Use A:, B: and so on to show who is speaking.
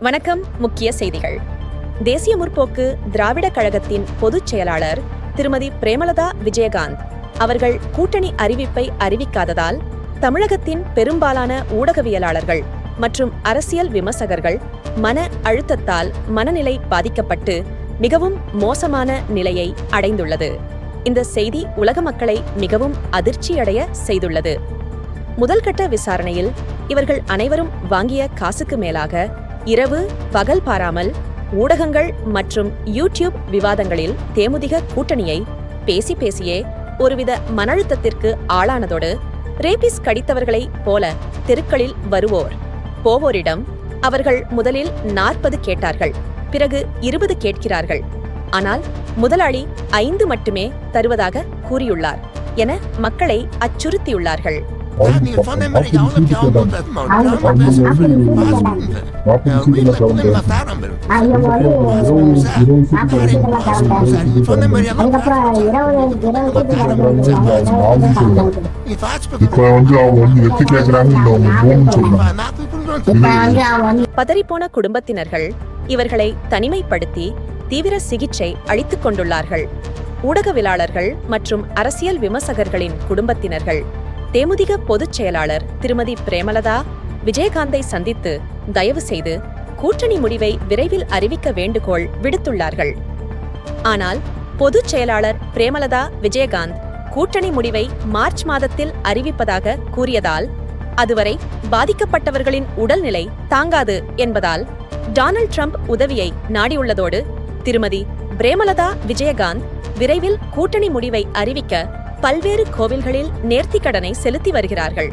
A: வணக்கம் முக்கிய செய்திகள். தேசிய முற்போக்கு திராவிட கழகத்தின் பொதுச் செயலாளர் திருமதி பிரேமலதா விஜயகாந்த் அவர்கள் கூட்டணி அறிவிப்பை அறிவிக்காததால் தமிழகத்தின் பெரும்பாலான ஊடகவியலாளர்கள் மற்றும் அரசியல் விமர்சகர்கள் மன அழுத்தத்தால் மனநிலை பாதிக்கப்பட்டு மிகவும் மோசமான நிலையை அடைந்துள்ளது. இந்த செய்தி உலக மக்களை மிகவும் அதிர்ச்சியடைய செய்துள்ளது. முதல்கட்ட விசாரணையில் இவர்கள் அனைவரும் வாங்கிய காசுக்கு மேலாக இரவு பகல் பாராமல் ஊடகங்கள் மற்றும் யூடியூப் விவாதங்களில் தேமுதிக கூட்டணியை பேசி பேசியே ஒருவித மனழுத்தத்திற்கு ஆளானதோடு ரேபிஸ் கடித்தவர்களைப் போல தெருக்களில் வருவோர். போவோரிடம் அவர்கள் முதலில் நாற்பது கேட்டார்கள் பிறகு இருபது கேட்கிறார்கள். ஆனால் முதலாளி ஐந்து மட்டுமே தருவதாக கூறியுள்ளார் என மக்களை அச்சுறுத்தியுள்ளார்கள்.
B: நீ பாஸ்
C: இப்ப வந்து அவங்க வந்து எத்து கேக்குறாங்க இல்ல அவங்க போன்னு சொல்றாங்க
B: பண்ணுங்க
A: பதறிப்போன குடும்பத்தினர்கள் இவர்களை தனிமைப்படுத்தி தீவிர சிகிச்சை அளித்துக் கொண்டுள்ளார்கள் ஊடகவியலாளர்கள் மற்றும் அரசியல் விமர்சகர்களின் குடும்பத்தினர்கள் தேமுதிக பொதுச் செயலாளர் திருமதி பிரேமலதா விஜயகாந்தை சந்தித்து தயவு செய்து கூட்டணி முடிவை விரைவில் அறிவிக்க வேண்டுகோள் விடுத்துள்ளார்கள். ஆனால் பொதுச் செயலாளர் பிரேமலதா விஜயகாந்த் கூட்டணி முடிவை மார்ச் மாதத்தில் அறிவிப்பதாக கூறியதால் அதுவரை பாதிக்கப்பட்டவர்களின் உடல்நிலை தாங்காது என்பதால் டொனால்ட் ட்ரம்ப் உதவியை நாடியுள்ளதோடு திருமதி பிரேமலதா விஜயகாந்த் விரைவில் கூட்டணி முடிவை அறிவிக்க பல்வேறு கோவில்களில் நேர்த்திக்கடனை செலுத்தி வருகிறார்கள்.